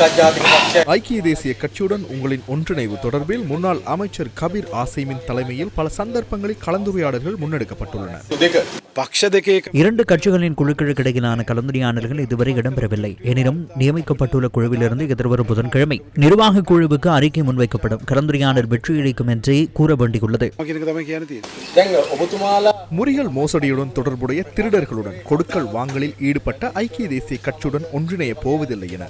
ஐக்கிய தேசிய கட்சியுடன் உங்களின் ஒன்றிணைவு தொடர்பில் முன்னாள் அமைச்சர் கபீர் ஆசைமின் தலைமையில் பல சந்தர்ப்பங்களில் கலந்துரையாடல்கள் முன்னெடுக்கப்பட்டுள்ளன. இரண்டு கட்சிகளின் குழுக்களுக்கு இடையிலான கலந்துரையாடல்கள் இதுவரை இடம்பெறவில்லை. எனினும் நியமிக்கப்பட்டுள்ள குழுவிலிருந்து எதிர்வரும் புதன்கிழமை நிர்வாக குழுவுக்கு அறிக்கை முன்வைக்கப்படும். கலந்துரையாடல் வெற்றியளிக்கும் என்றே கூற வேண்டியுள்ளது. முறிகள் மோசடியுடன் தொடர்புடைய திருடர்களுடன் கொடுக்கல் வாங்கலில் ஈடுபட்ட ஐக்கிய தேசிய கட்சியுடன் ஒன்றிணைய போவதில்லை என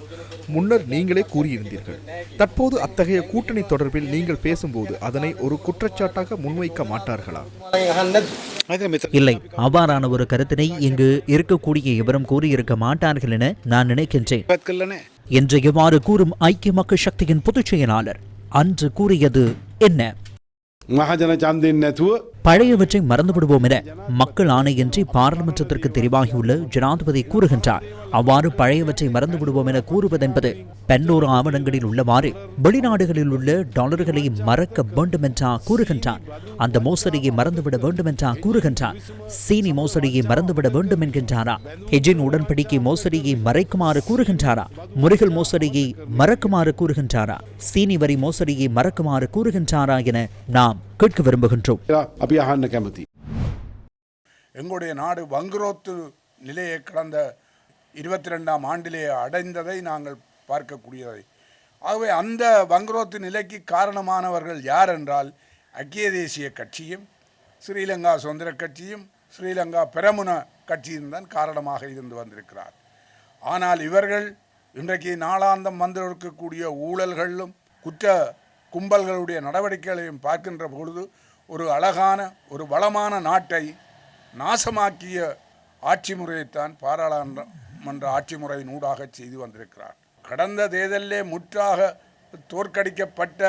முன்னர் நீங்களே கூறியிருந்தீர்கள். தற்போது அத்தகைய கூட்டணி தொடர்பில் நீங்கள் பேசும்போது அதனை ஒரு குற்றச்சாட்டாக முன்வைக்க மாட்டார்களா? இல்லை அவ்வாறான ஒரு கருத்தினை இங்கு இருக்கக்கூடிய எவரும் கூறியிருக்க மாட்டார்கள் என நான் நினைக்கின்றேன். என்று இவ்வாறு கூறும் ஐக்கிய மக்கள் சக்தியின் பொதுச் செயலாளர்? அன்று கூறியது என்ன? பழையவற்றை மறந்துவிடுவோம் என மக்கள் ஆணையின்றி பாராளுமன்றத்திற்கு தெரிவாகியுள்ள ஜனாதிபதி கூறுகின்றார். அவ்வாறு பழையவற்றை மறந்து விடுவோம் என கூறுவதென்பது பெண்ணூர் ஆவணங்களில் உள்ளவாறு வெளிநாடுகளில் உள்ள டாலர்களை மறக்க வேண்டும் என்றா கூறுகின்றார் அந்த மோசடியை மறந்துவிட வேண்டும் என்றா கூறுகின்றார் சீனி மோசடியை மறந்துவிட வேண்டும் என்கின்றாரா ஹெஜின் உடன்படிக்கை மோசடியை மறைக்குமாறு கூறுகின்றாரா? முறைகள் மோசடியை மறக்குமாறு கூறுகின்றாரா? சீனி வரி மோசடியை மறக்குமாறு கூறுகின்றாரா என நாம் கேட்க விரும்புகின்றோம். எங்களுடைய நாடு வங்குரோத்து நிலையை கடந்த இருபத்தி ரெண்டாம் ஆண்டிலே அடைந்ததை நாங்கள் பார்க்கக்கூடியதை. ஆகவே அந்த வங்குரோத்து நிலைக்கு காரணமானவர்கள் யார் என்றால் ஐக்கிய தேசிய கட்சியும் ஸ்ரீலங்கா சுதந்திர கட்சியும் ஸ்ரீலங்கா பிரமுன கட்சியும் தான் காரணமாக இருந்து வந்திருக்கிறார். ஆனால் இவர்கள் இன்றைக்கு நாளாந்தம் வந்திருக்கக்கூடிய ஊழல்களிலும் குற்ற கும்பல்களுடைய நடவடிக்கைகளையும் பார்க்கின்ற பொழுது ஒரு அழகான ஒரு வளமான நாட்டை நாசமாக்கிய ஆட்சி முறையைத்தான் பாராளுமன்ற ஆட்சி முறையின் ஊடாக செய்து வந்திருக்கிறார். கடந்த தேர்தலிலே முற்றாக தோற்கடிக்கப்பட்ட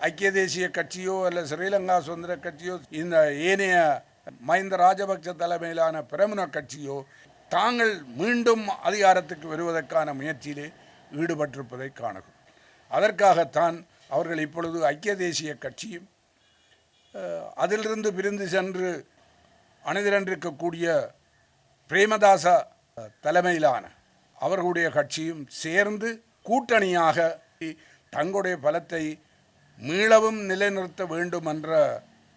ஐக்கிய தேசிய கட்சியோ அல்ல ஸ்ரீலங்கா சுதந்திர கட்சியோ இந்த ஏனைய மஹிந்த ராஜபக்ச தலைமையிலான பிரமுன கட்சியோ தாங்கள் மீண்டும் அதிகாரத்துக்கு வருவதற்கான முயற்சியிலே ஈடுபட்டிருப்பதை காணகும் அதற்காகத்தான் அவர்கள் இப்பொழுது ஐக்கிய தேசிய கட்சியும் அதிலிருந்து பிரிந்து சென்று அணிதிரண்டிருக்கக்கூடிய பிரேமதாச தலைமையிலான அவர்களுடைய கட்சியும் சேர்ந்து கூட்டணியாக தங்களுடைய பலத்தை மீளவும் நிலைநிறுத்த வேண்டும் என்ற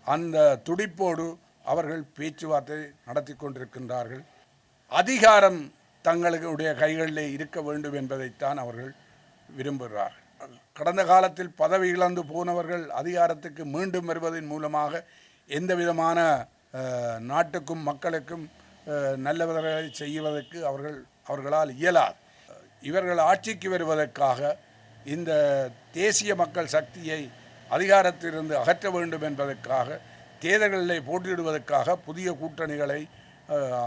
அந்த துடிப்போடு அவர்கள் பேச்சுவார்த்தை நடத்தி கொண்டிருக்கின்றார்கள். அதிகாரம் தங்களுடைய கைகளிலே இருக்க வேண்டும் என்பதைத்தான் அவர்கள் விரும்புகிறார்கள். கடந்த காலத்தில் பதவி இழந்து போனவர்கள் அதிகாரத்துக்கு மீண்டும் வருவதன் மூலமாக எந்த விதமான நாட்டுக்கும் மக்களுக்கும் நல்லவர்களை செய்வதற்கு அவர்கள் அவர்களால் இயலாது. இவர்கள் ஆட்சிக்கு வருவதற்காக இந்த தேசிய மக்கள் சக்தியை அதிகாரத்திலிருந்து அகற்ற வேண்டும் என்பதற்காக தேர்தல்களில் போட்டியிடுவதற்காக புதிய கூட்டணிகளை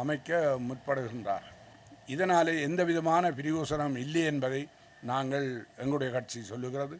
அமைக்க முற்படுகின்றார். இதனாலே எந்த விதமான பிரயோசனம் இல்லை என்பதை நாங்கள் எங்களுடைய கட்சி சொல்லுகிறது.